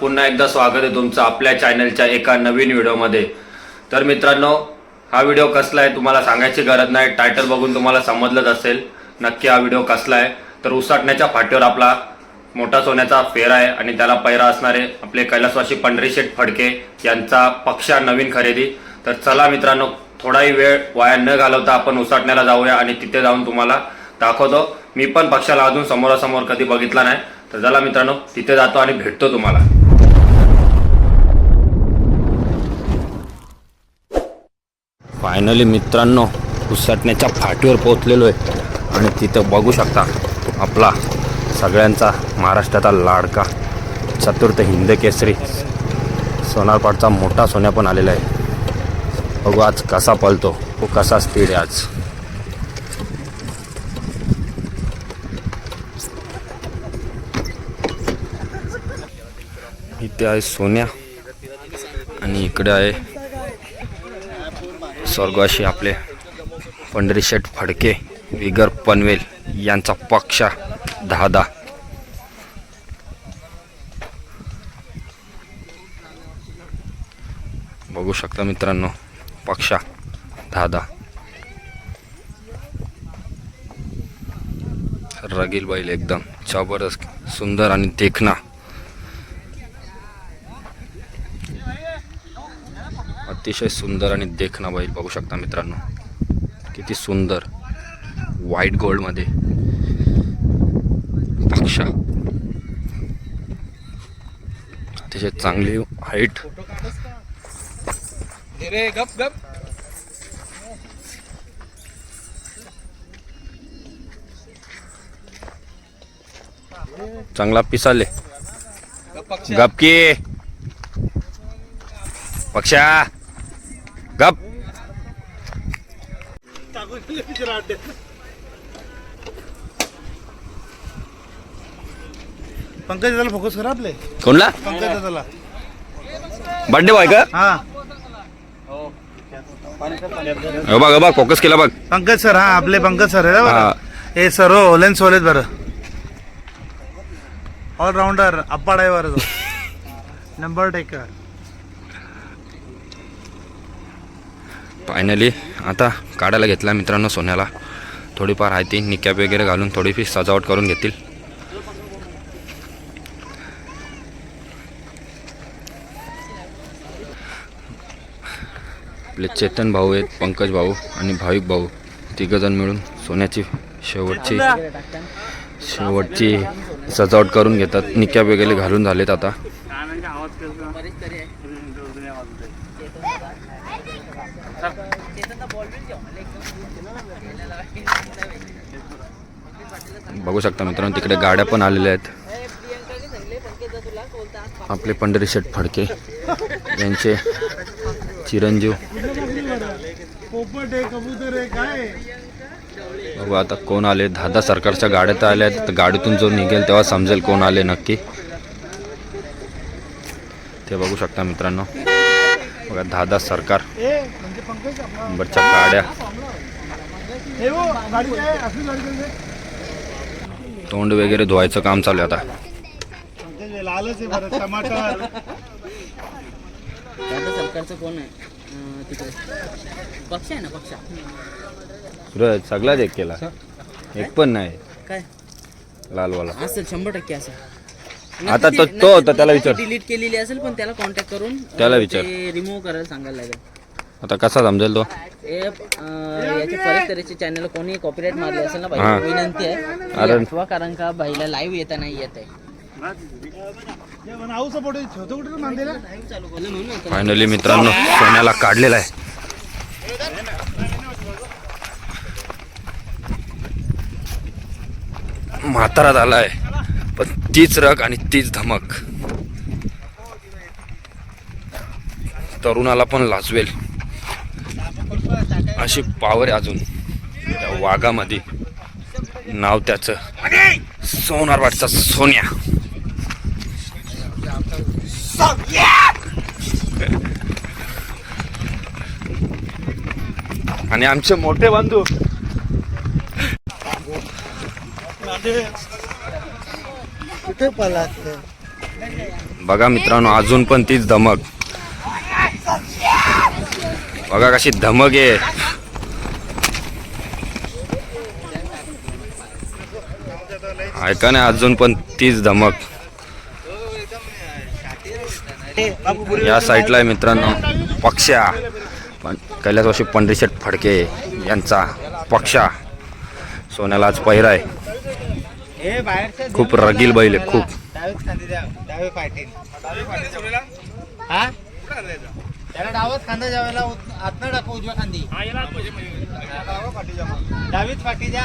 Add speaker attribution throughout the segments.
Speaker 1: पुन्हा एकदा स्वागत आहे तुमचं आपल्या चॅनलच्या एका नवीन व्हिडिओमध्ये. तर मित्रांनो हा व्हिडिओ कसला आहे तुम्हाला सांगायची गरज नाही. टायटल बघून तुम्हाला समजलंच असेल. नक्की हा व्हिडिओ कसला आहे. तर उसाटण्याच्या फाटीवर आपला मोठा सोन्याचा फेरा आहे आणि त्याला पैरा असणारे आपले कैलासवाशी पंढरीशेठ फडके यांचा पक्षा नवीन खरेदी. तर चला मित्रांनो थोडाही वेळ वाया न घालवता आपण उसाटण्याला जाऊया आणि तिथे जाऊन तुम्हाला दाखवतो. मी पण पक्षाला अजून समोरासमोर कधी बघितला नाही. तर चला मित्रांनो तिथे जातो आणि भेटतो तुम्हाला. फायनली मित्रांनो उसटण्याच्या फाटीवर पोहोचलेलो आहे. आणि तिथं बघू शकता आपला सगळ्यांचा महाराष्ट्राचा लाडका चतुर्थ हिंद केसरी सोनारपाडचा मोठा सोन्या पण आलेला आहे. बघू आज कसा पळतो. तो कसा स्पीड आहे आज. इथे आहे सोन्या आणि इकडे आहे स्वर्गवासी आपले पंढरीशेठ फडके विगर पनवेल यांचा पक्षा दहा बघू शकता मित्रांनो पक्षा दहा रगील बैल एकदम जबरदस्त सुंदर आणि देखणा. अतिशय सुंदर आणि देखणा बैल बघू शकता मित्रांनो. किती सुंदर. व्हाईट गोल्डमध्ये पक्षा अतिशय चांगली हाईट
Speaker 2: गप गप
Speaker 1: चांगला पिसाले.
Speaker 2: गप पक्ष
Speaker 1: पक्षा गप.
Speaker 3: पंकज दादाला फोकस करा आपले.
Speaker 1: कोणला?
Speaker 3: पंकज दादाला.
Speaker 1: बर्थडे बॉय का?
Speaker 3: हा.
Speaker 1: हो बघ हो बघ फोकस केला बघ.
Speaker 3: पंकज सर हा आपले पंकज सर आहे ना
Speaker 1: हा.
Speaker 3: बरं हे सर्व ओलेन्स ओलेत बरं. ऑलराऊंडर अप्पा ड्रायव्हर नंबर टेकर
Speaker 1: फायनली आता काढायला घेतला मित्रांनो सोन्याला. थोडीफार आहे ती निकॅप वगैरे घालून थोडीफी सजावट करून घेतील. आपले चेतन भाऊ आहेत पंकज भाऊ आणि भाविक भाऊ. तिघजण मिळून सोन्याची शेवटची शेवटची सजावट करून घेतात. निकॅप वगैरे घालून झालेत आता. बघू शकता मित्रांनो तिकडे गाड्या पण आलेल्या आहेत. आपले पंढरी शेठ फडके यांचे चिरंजीव. बघू आता कोण आले. दादा सरकारच्या गाड्या तर आल्या आहेत. तर गाडीतून जो निघेल तेव्हा समजेल कोण आले नक्की. ते बघू शकता मित्रांनो. बघा दादा सरकार.
Speaker 3: ए
Speaker 1: नंबरच्या गाड्या
Speaker 3: हे हो गाडी काय असली गाडी काय
Speaker 1: तोंड वगैरे धुवायचं काम चालू आहे आता.
Speaker 3: पंकज लालच आहे बरं टमाटर.
Speaker 4: सरकारचं कोण आहे. अं, तिकडे. पक्ष आहे ना पक्ष?
Speaker 1: सूरज सगळाच एक केला. एक पण नाही.
Speaker 4: काय?
Speaker 1: लालवाला.
Speaker 4: असेल शंभर टक्के असेल.
Speaker 1: आता तो- तो होता, त्याला विचार.
Speaker 4: डिलीट केलेली असेल पण त्याला कॉन्टॅक्ट करून
Speaker 1: त्याला विचार.
Speaker 4: रिमूव्ह करायला सांगायला लागेल.
Speaker 1: आता कसा समजेल तो?
Speaker 4: हे तऱ्हेच्या चॅनल कोणी कॉपीराईट मारले असेल ना
Speaker 1: हा.
Speaker 4: भाई विनंती आहे. की
Speaker 1: अरे.
Speaker 4: कारण का भाईला लाईव्ह येता नाही येत आहे.
Speaker 1: फायनली मित्रांनो सोन्याला काढलेला आहे. म्हातारा झालाय पण तीच रग आणि तीच धमक. तरुणाला पण लाजवेल. अशी पावर आहे अजून. त्या वाघामध्ये. नाव त्याचं. सोनारवाडचा सोन्या. आणि आमचे मोठे बंधू. बघा मित्रांनो अजून पण तीच धमक. बघा कशी धमक आहे. ऐका ना अजून पण तीच धमक. या साईडला आहे मित्रांनो पक्षा. पण कैलास वर्षी पंढरीशेठ फडके यांचा पक्षा. सोन्याला आज पहिरा आहे. खूप रगील बैल आहे खूप.
Speaker 3: त्याला डावच खांदा जावेला आतनं टाकू उजव्या खांदी डावीच पाठी द्या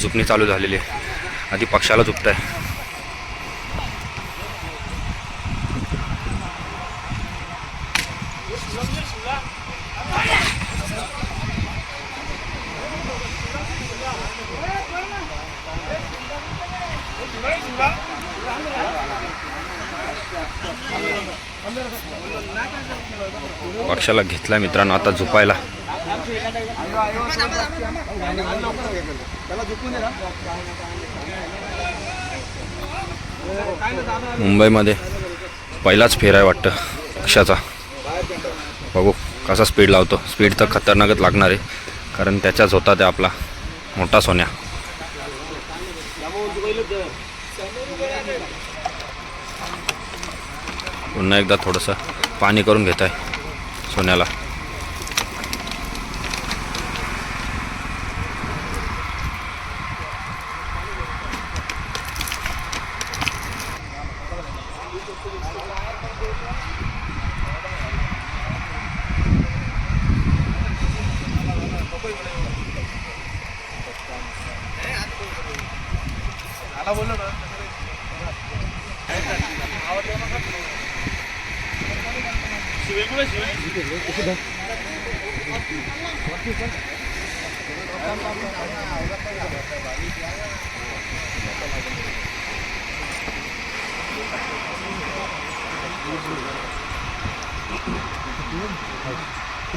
Speaker 1: झुकणे चालू झालेली आहे. आधी पक्षाला झुकत आहे पक्षाला घेतला मित्रांनो आता झुपायला. मुंबईमध्ये पहिलाच फेर आहे वाटतं कक्षाचा बघू कसा स्पीड लावतो. स्पीड तर खतरनाकच लागणार आहे. कारण त्याच्याच होता ते आपला मोठा सोन्या. पुन्हा एकदा थोडंसं पाणी करून घेत आहे सोन्याला.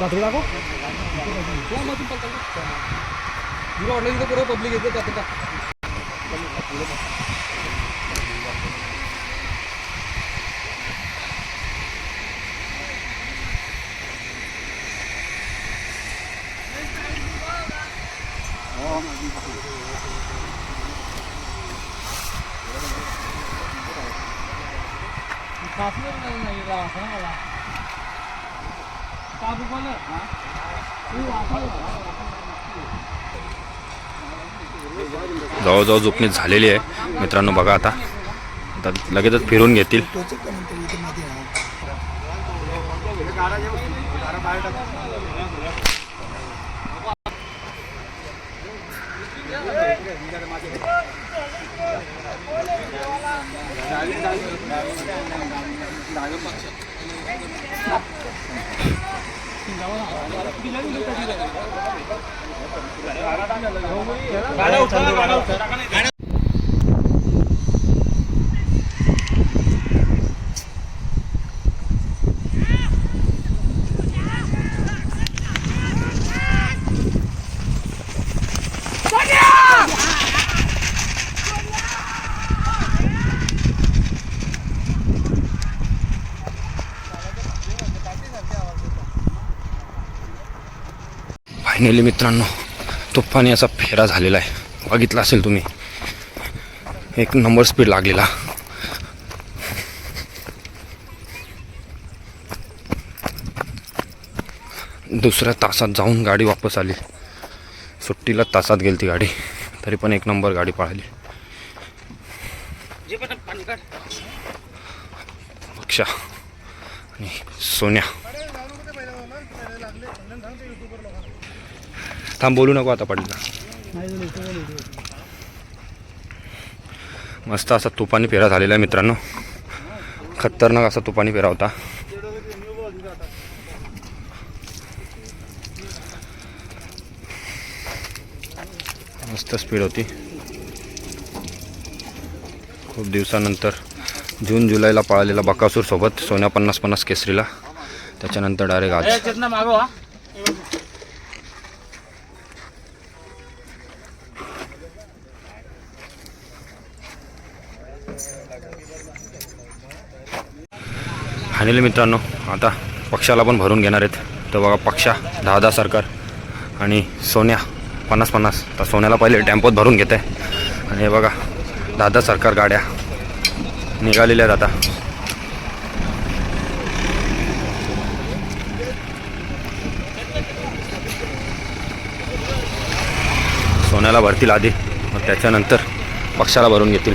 Speaker 2: 들어가고? 누가 얼른 이거 보러 버블릭 해줘, 따뜻하. तिथं पूर्ण पब्लिक येते त्यात
Speaker 1: जवळजवळ झोपणी झालेली आहे. मित्रांनो बघा आता. आता लगेचच फिरून घेतील. गाडा उठा गाडा उठा फायनली मित्रांनो तुफानी असा फेरा झालेला आहे. बघितला असेल तुम्ही. एक नंबर स्पीड लागलेला. दुसऱ्या तासात जाऊन गाडी वापस आली. सुट्टीला तासात गेली ती गाडी. तरी पण एक नंबर गाडी पळाली. पक्षा आणि सोन्या. थांब बोलू नको आता पडला मस्त असा तुपानी फेरा झालेला आहे मित्रांनो. खतरनाक असा तुपानी फेरा होता. मस्त स्पीड होती. खूप दिवसानंतर जून जुलैला पाळलेला बकासूर सोबत सोन्या पन्नास पन्नास केसरीला. त्याच्यानंतर डायरेक्ट आज. फायनली मित्रांनो आता पक्षाला पण भरून घेणार आहेत. तर बघा पक्षा दहा दहा सरकार आणि सोन्या पन्नास पन्नास. तर सोन्याला पहिले टेम्पोत भरून घेत आहे आणि हे बघा दहा दहा सरकार गाड्या निघालेल्या आहेत आता. सोन्याला भरतील आधी मग त्याच्यानंतर पक्षाला भरून घेतील.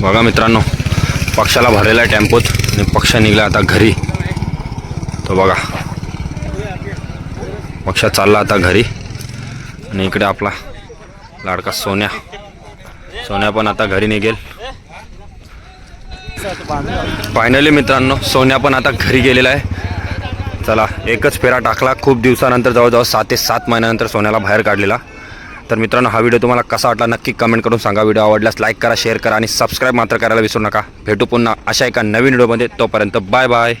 Speaker 1: बघा मित्रांनो पक्षाला भरलेला आहे टेम्पोत आणि पक्ष निघला आता घरी. तो बघा. पक्ष चालला आता घरी. आणि इकडे आपला लाडका सोन्या. सोन्या पण आता घरी निघेल. फायनली मित्रांनो सोन्या पण आता घरी गेलेला आहे. चला एकच फेरा टाकला. खूप दिवसानंतर जवळजवळ सात ते सात महिन्यानंतर सोन्याला बाहेर काढलेला. तर मित्रांनो हा व्हिडिओ तुम्हाला कसा वाटला नक्की कमेंट करून सांगा. व्हिडिओ आवडल्यास लाईक करा शेअर करा आणि सबस्क्राईब मात्र करायला विसरू नका. भेटू पुन्हा अशा एका नवीन व्हिडिओमध्ये. तोपर्यंत बाय बाय